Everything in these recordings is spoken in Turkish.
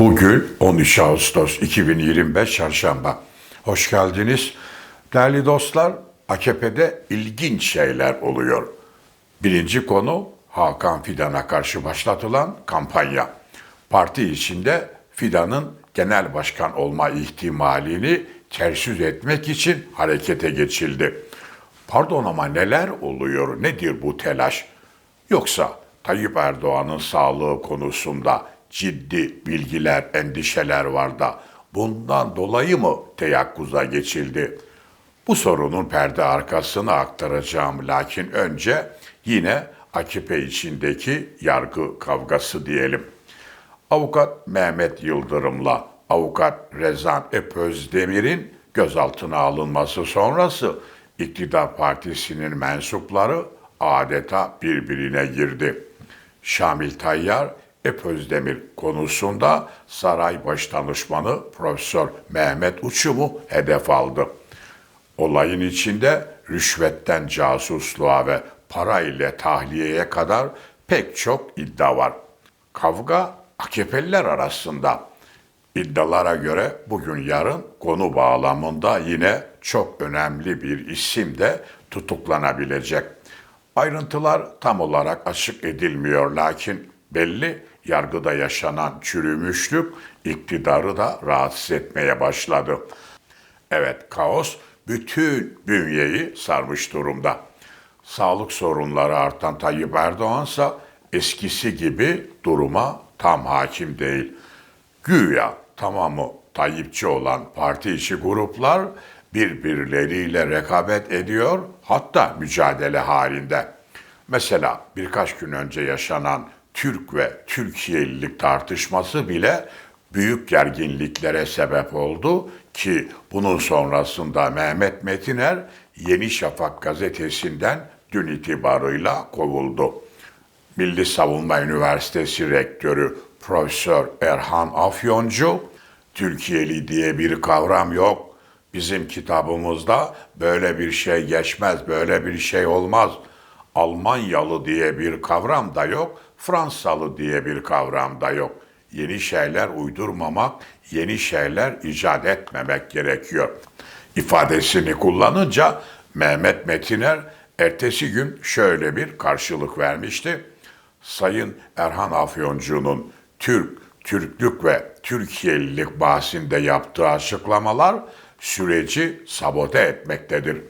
Bugün 13 Ağustos 2025 Çarşamba. Hoş geldiniz. Değerli dostlar, AKP'de ilginç şeyler oluyor. Birinci konu Hakan Fidan'a karşı başlatılan kampanya. Parti içinde Fidan'ın genel başkan olma ihtimalini ters yüz etmek için harekete geçildi. Pardon ama neler oluyor? Nedir bu telaş? Yoksa Tayyip Erdoğan'ın sağlığı konusunda ciddi bilgiler, endişeler var da bundan dolayı mı teyakkuza geçildi? Bu sorunun perde arkasını aktaracağım lakin önce yine AKP içindeki yargı kavgası diyelim. Avukat Mehmet Yıldırım'la avukat Rezan Epözdemir'in gözaltına alınması sonrası iktidar partisinin mensupları adeta birbirine girdi. Şamil Tayyar Epözdemir konusunda saray başdanışmanı Profesör Mehmet Uçum'u hedef aldı. Olayın içinde rüşvetten casusluğa ve para ile tahliyeye kadar pek çok iddia var. Kavga AKP'liler arasında. İddialara göre bugün yarın konu bağlamında yine çok önemli bir isim de tutuklanabilecek. Ayrıntılar tam olarak açık edilmiyor lakin belli yargıda yaşanan çürümüşlük iktidarı da rahatsız etmeye başladı. Evet kaos bütün bünyeyi sarmış durumda. Sağlık sorunları artan Tayyip Erdoğan ise eskisi gibi duruma tam hakim değil. Güya tamamı Tayyipçi olan parti içi gruplar birbirleriyle rekabet ediyor hatta mücadele halinde. Mesela birkaç gün önce yaşanan Türk ve Türkiye'lilik tartışması bile büyük gerginliklere sebep oldu ki bunun sonrasında Mehmet Metiner Yeni Şafak gazetesinden dün itibarıyla kovuldu. Milli Savunma Üniversitesi Rektörü Profesör Erhan Afyoncu, Türkiye'li diye bir kavram yok. Bizim kitabımızda böyle bir şey geçmez, böyle bir şey olmaz. Almanyalı diye bir kavram da yok, Fransalı diye bir kavram da yok. Yeni şeyler uydurmamak, yeni şeyler icat etmemek gerekiyor. İfadesini kullanınca Mehmet Metiner ertesi gün şöyle bir karşılık vermişti. Sayın Erhan Afyoncu'nun Türk, Türklük ve Türkiye'lilik bahsinde yaptığı açıklamalar süreci sabote etmektedir.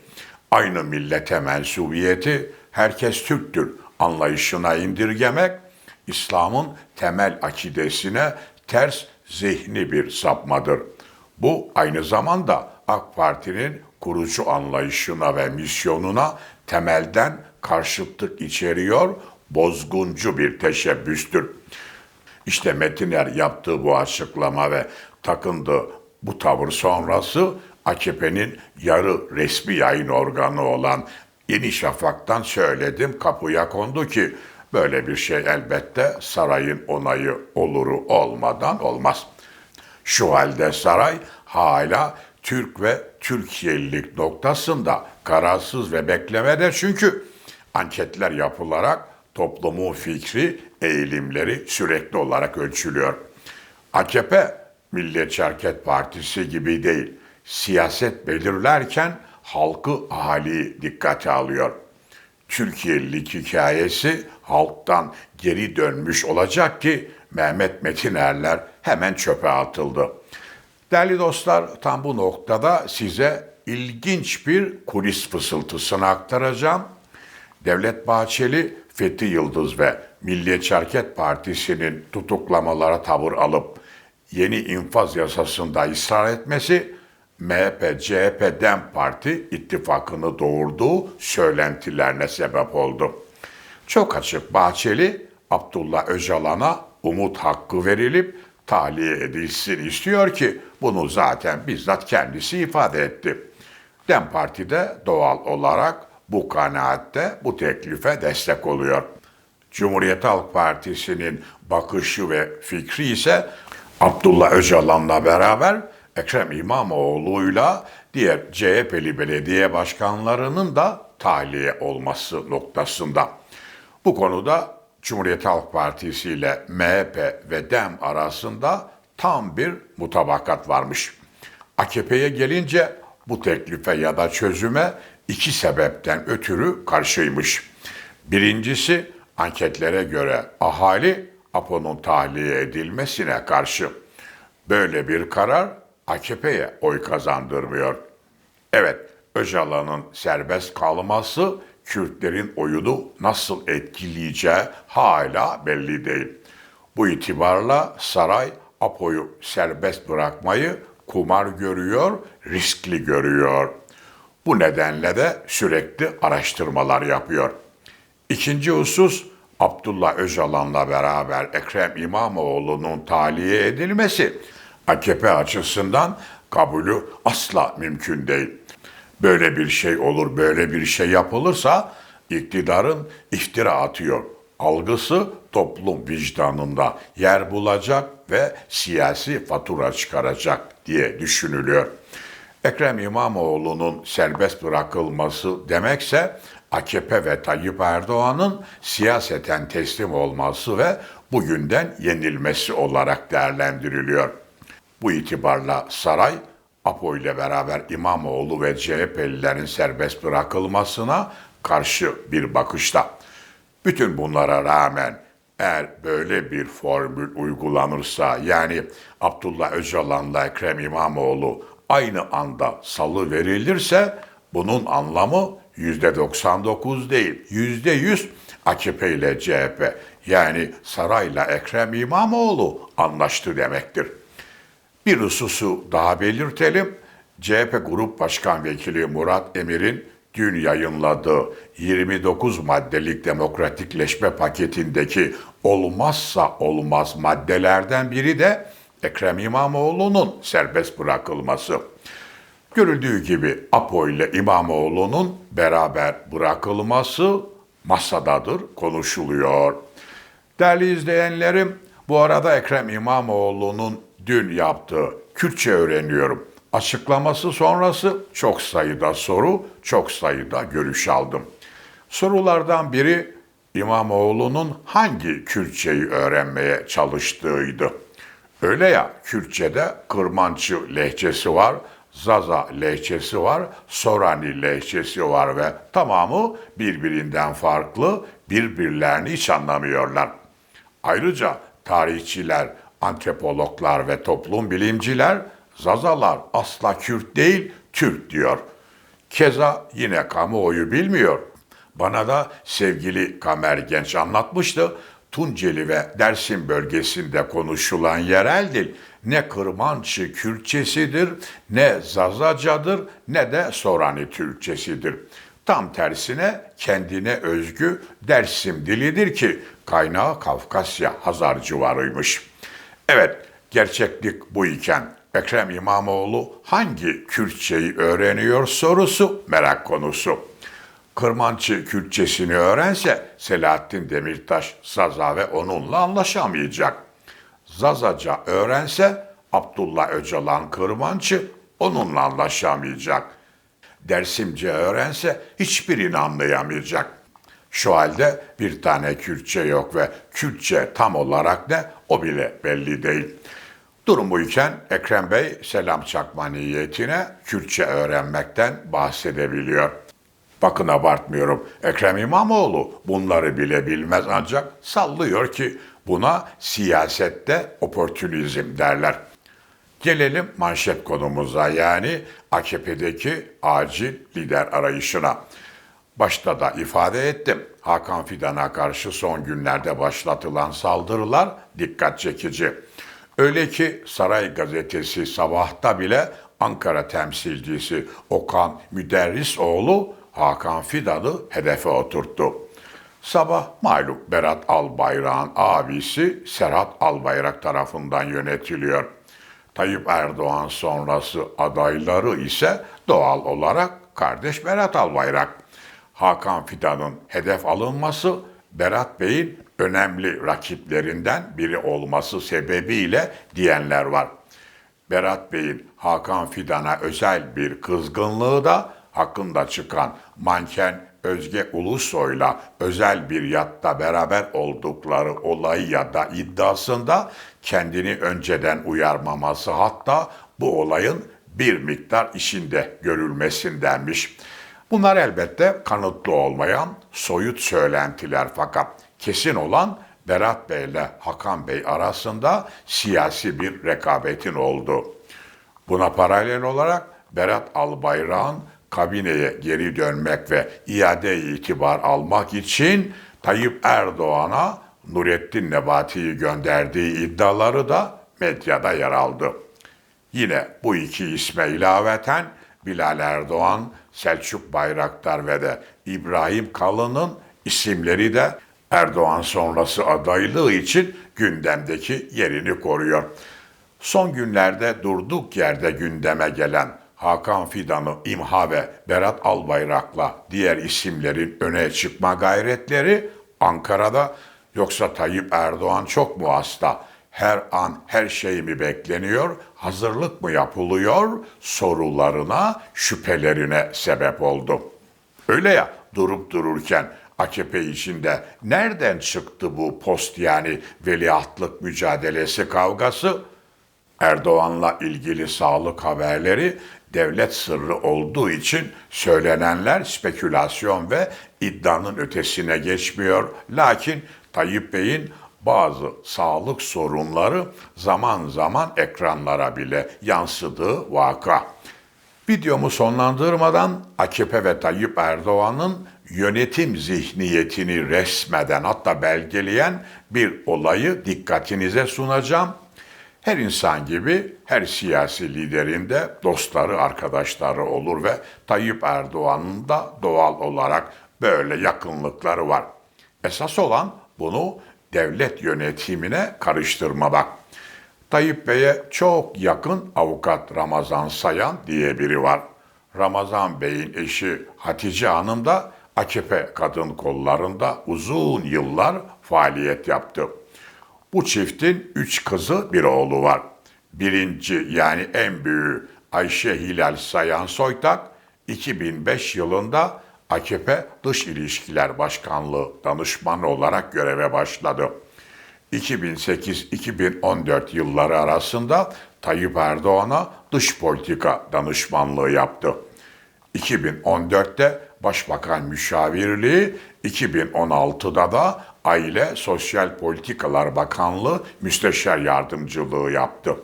Aynı millete mensubiyeti herkes Türktür anlayışına indirgemek, İslam'ın temel akidesine ters zihni bir sapmadır. Bu aynı zamanda AK Parti'nin kurucu anlayışına ve misyonuna temelden karşıtlık içeriyor, bozguncu bir teşebbüstür. İşte Metiner yaptığı bu açıklama ve takındığı bu tavır sonrası AKP'nin yarı resmi yayın organı olan Yeni Şafak'tan söyledim kapıya kondu ki böyle bir şey elbette sarayın onayı oluru olmadan olmaz. Şu halde saray hala Türk ve Türkiye'lilik noktasında kararsız ve beklemede çünkü anketler yapılarak toplumun fikri, eğilimleri sürekli olarak ölçülüyor. AKP Milliyetçi Hareket Partisi gibi değil. Siyaset belirlerken halkı ahali dikkate alıyor. Türkiye'lilik hikayesi halktan geri dönmüş olacak ki Mehmet Metinerler hemen çöpe atıldı. Değerli dostlar tam bu noktada size ilginç bir kulis fısıltısını aktaracağım. Devlet Bahçeli, Fethi Yıldız ve Milliyetçi Hareket Partisi'nin tutuklamalara tavır alıp yeni infaz yasasında ısrar etmesi MHP, CHP, DEM Parti ittifakını doğurduğu söylentilerine sebep oldu. Çok açık Bahçeli, Abdullah Öcalan'a umut hakkı verilip tahliye edilsin istiyor ki bunu zaten bizzat kendisi ifade etti. DEM Parti de doğal olarak bu kanaatte bu teklife destek oluyor. Cumhuriyet Halk Partisi'nin bakışı ve fikri ise Abdullah Öcalan'la beraber Ekrem İmamoğlu'yla diğer CHP'li belediye başkanlarının da tahliye olması noktasında. Bu konuda Cumhuriyet Halk Partisi ile MHP ve DEM arasında tam bir mutabakat varmış. AKP'ye gelince bu teklife ya da çözüme iki sebepten ötürü karşıymış. Birincisi anketlere göre ahali APO'nun tahliye edilmesine karşı. Böyle bir karar AKP'ye oy kazandırmıyor. Evet, Öcalan'ın serbest kalması Kürtlerin oyunu nasıl etkileyeceği hala belli değil. Bu itibarla saray Apo'yu serbest bırakmayı kumar görüyor, riskli görüyor. Bu nedenle de sürekli araştırmalar yapıyor. İkinci husus Abdullah Öcalan'la beraber Ekrem İmamoğlu'nun tahliye edilmesi AKP açısından kabulü asla mümkün değil. Böyle bir şey olur, böyle bir şey yapılırsa iktidarın iftira atıyor. Algısı toplum vicdanında yer bulacak ve siyasi fatura çıkaracak diye düşünülüyor. Ekrem İmamoğlu'nun serbest bırakılması demekse AKP ve Tayyip Erdoğan'ın siyaseten teslim olması ve bugünden yenilmesi olarak değerlendiriliyor. Bu itibarla saray APO ile beraber İmamoğlu ve CHP'lilerin serbest bırakılmasına karşı bir bakışta. Bütün bunlara rağmen eğer böyle bir formül uygulanırsa yani Abdullah Öcalan'la Ekrem İmamoğlu aynı anda salı verilirse bunun anlamı %99 değil, %100 AKP ile CHP yani sarayla Ekrem İmamoğlu anlaştı demektir. Bir hususu daha belirtelim. CHP Grup Başkan Vekili Murat Emir'in dün yayınladığı 29 maddelik demokratikleşme paketindeki olmazsa olmaz maddelerden biri de Ekrem İmamoğlu'nun serbest bırakılması. Görüldüğü gibi Apo ile İmamoğlu'nun beraber bırakılması masadadır, konuşuluyor. Değerli izleyenlerim, bu arada Ekrem İmamoğlu'nun dün yaptığı Kürtçe öğreniyorum açıklaması sonrası çok sayıda soru, çok sayıda görüş aldım. Sorulardan biri İmamoğlu'nun hangi Kürtçeyi öğrenmeye çalıştığıydı. Öyle ya Kürtçe'de Kırmancı lehçesi var, Zaza lehçesi var, Sorani lehçesi var ve tamamı birbirinden farklı, birbirlerini hiç anlamıyorlar. Ayrıca tarihçiler, antropologlar ve toplum bilimciler Zazalar asla Kürt değil, Türk diyor. Keza yine kamuoyu bilmiyor. Bana da sevgili Kamer Genç anlatmıştı. Tunceli ve Dersim bölgesinde konuşulan yerel dil ne Kırmançı Kürtçesidir, ne Zazacadır, ne de Sorani Türkçesidir. Tam tersine kendine özgü Dersim dilidir ki kaynağı Kafkasya Hazar civarıymış. Evet, gerçeklik bu iken Ekrem İmamoğlu hangi Kürtçeyi öğreniyor sorusu merak konusu. Kırmançı Kürtçesini öğrense Selahattin Demirtaş Zaza ve onunla anlaşamayacak. Zazaca öğrense Abdullah Öcalan Kırmançı onunla anlaşamayacak. Dersimce öğrense hiçbirini anlayamayacak. Şu halde bir tane Kürtçe yok ve Kürtçe tam olarak ne o bile belli değil. Durum buyken Ekrem Bey selam çakma niyetine Kürtçe öğrenmekten bahsedebiliyor. Bakın abartmıyorum. Ekrem İmamoğlu bunları bile bilmez ancak sallıyor ki buna siyasette oportunizm derler. Gelelim manşet konumuza yani AKP'deki acil lider arayışına. Başta da ifade ettim. Hakan Fidan'a karşı son günlerde başlatılan saldırılar dikkat çekici. Öyle ki Saray Gazetesi sabahta bile Ankara temsilcisi Okan Müderrisoğlu Hakan Fidan'ı hedefe oturttu. Sabah malum Berat Albayrak'ın abisi Serhat Albayrak tarafından yönetiliyor. Tayyip Erdoğan sonrası adayları ise doğal olarak kardeş Berat Albayrak. Hakan Fidan'ın hedef alınması Berat Bey'in önemli rakiplerinden biri olması sebebiyle diyenler var. Berat Bey'in Hakan Fidan'a özel bir kızgınlığı da hakkında çıkan manken Özge Ulusoy'la özel bir yatta beraber oldukları olayı ya da iddiasında kendini önceden uyarmaması hatta bu olayın bir miktar işinde görülmesindenmiş. Bunlar elbette kanıtlı olmayan soyut söylentiler fakat kesin olan Berat Bey ile Hakan Bey arasında siyasi bir rekabetin oldu. Buna paralel olarak Berat Albayrak'ın kabineye geri dönmek ve iade itibar almak için Tayyip Erdoğan'a Nurettin Nebati'yi gönderdiği iddiaları da medyada yer aldı. Yine bu iki isme ilaveten Bilal Erdoğan, Selçuk Bayraktar ve de İbrahim Kalın'ın isimleri de Erdoğan sonrası adaylığı için gündemdeki yerini koruyor. Son günlerde durduk yerde gündeme gelen Hakan Fidan'ı imha ve Berat Albayrak'la diğer isimlerin öne çıkma gayretleri Ankara'da yoksa Tayyip Erdoğan çok mu hasta? Her an her şey mi bekleniyor? Hazırlık mı yapılıyor? Sorularına, şüphelerine sebep oldu. Öyle ya durup dururken AKP içinde nereden çıktı bu post yani veliahtlık mücadelesi kavgası? Erdoğan'la ilgili sağlık haberleri devlet sırrı olduğu için söylenenler spekülasyon ve iddianın ötesine geçmiyor. Lakin Tayyip Bey'in bazı sağlık sorunları zaman zaman ekranlara bile yansıdığı vaka. Videomu sonlandırmadan AKP ve Tayyip Erdoğan'ın yönetim zihniyetini resmeden hatta belgeleyen bir olayı dikkatinize sunacağım. Her insan gibi her siyasi liderin de dostları, arkadaşları olur ve Tayyip Erdoğan'ın da doğal olarak böyle yakınlıkları var. Esas olan bunu devlet yönetimine karıştırmamak. Tayyip Bey'e çok yakın avukat Ramazan Sayan diye biri var. Ramazan Bey'in eşi Hatice Hanım da AKP kadın kollarında uzun yıllar faaliyet yaptı. Bu çiftin üç kızı bir oğlu var. Birinci yani en büyüğü Ayşe Hilal Sayan Soytak 2005 yılında AKP Dış İlişkiler Başkanlığı danışmanı olarak göreve başladı. 2008-2014 yılları arasında Tayyip Erdoğan'a dış politika danışmanlığı yaptı. 2014'te Başbakan Müşavirliği, 2016'da da Aile Sosyal Politikalar Bakanlığı Müsteşar Yardımcılığı yaptı.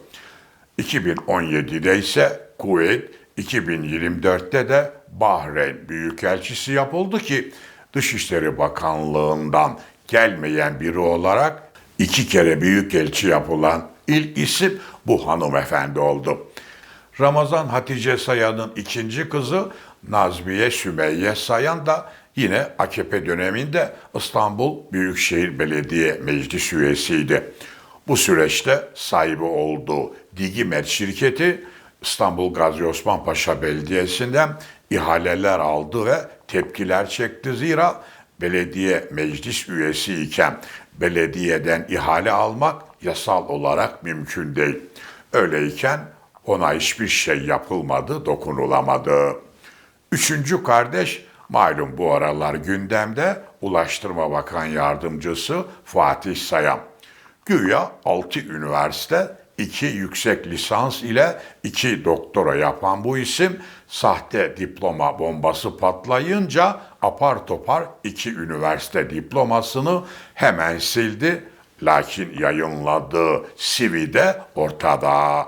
2017'de ise Kuveyt, 2024'te de Bahreyn Büyükelçisi yapıldı ki Dışişleri Bakanlığı'ndan gelmeyen biri olarak iki kere büyükelçi yapılan ilk isim bu hanımefendi oldu. Ramazan Hatice Sayan'ın ikinci kızı Nazmiye Sümeyye Sayan da yine AKP döneminde İstanbul Büyükşehir Belediye Meclis üyesiydi. Bu süreçte sahibi olduğu Digimet şirketi İstanbul Gazi Osman Paşa Belediyesi'nden ihaleler aldı ve tepkiler çekti. Zira belediye meclis üyesi iken belediyeden ihale almak yasal olarak mümkün değil. Öyleyken ona hiçbir şey yapılmadı, dokunulamadı. Üçüncü kardeş malum bu aralar gündemde Ulaştırma Bakan Yardımcısı Fatih Sayam. Güya 6 üniversite, 2 yüksek lisans ile 2 doktora yapan bu isim sahte diploma bombası patlayınca apar topar 2 üniversite diplomasını hemen sildi. Lakin yayınladığı CV'de ortada.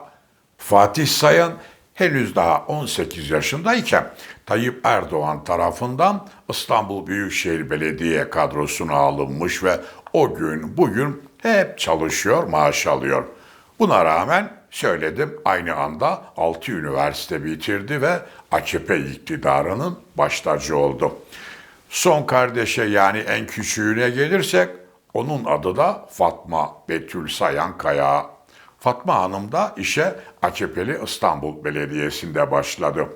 Fatih Sayan henüz daha 18 yaşındayken Tayyip Erdoğan tarafından İstanbul Büyükşehir Belediye kadrosuna alınmış ve o gün bugün hep çalışıyor, maaş alıyor. Buna rağmen söyledim aynı anda 6 üniversite bitirdi ve AKP iktidarının baştacı oldu. Son kardeşe yani en küçüğüne gelirsek onun adı da Fatma Betül Sayan Kaya. Fatma Hanım da işe AKP'li İstanbul Belediyesi'nde başladı.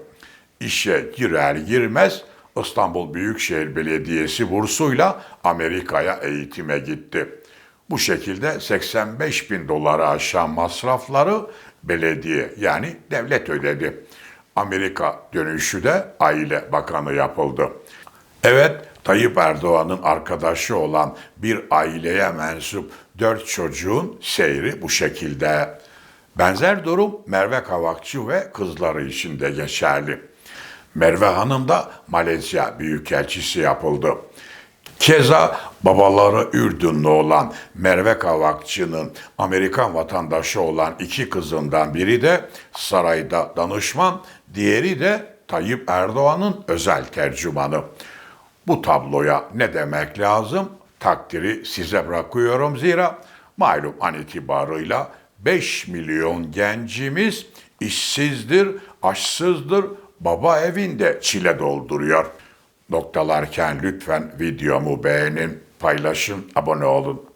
İşe girer girmez İstanbul Büyükşehir Belediyesi bursuyla Amerika'ya eğitime gitti. Bu şekilde 85 bin doları aşan masrafları belediye yani devlet ödedi. Amerika dönüşü de Aile Bakanı yapıldı. Evet, Tayyip Erdoğan'ın arkadaşı olan bir aileye mensup dört çocuğun seyri bu şekilde. Benzer durum Merve Kavakçı ve kızları için de geçerli. Merve Hanım da Malezya Büyükelçisi yapıldı. Keza babaları Ürdünlü olan Merve Kavakçı'nın Amerikan vatandaşı olan iki kızından biri de sarayda danışman, diğeri de Tayyip Erdoğan'ın özel tercümanı. Bu tabloya ne demek lazım? Takdiri size bırakıyorum zira malum an itibarıyla 5 milyon gencimiz işsizdir, açsızdır, baba evinde çile dolduruyor. Noktalarken lütfen videomu beğenin, paylaşın, abone olun.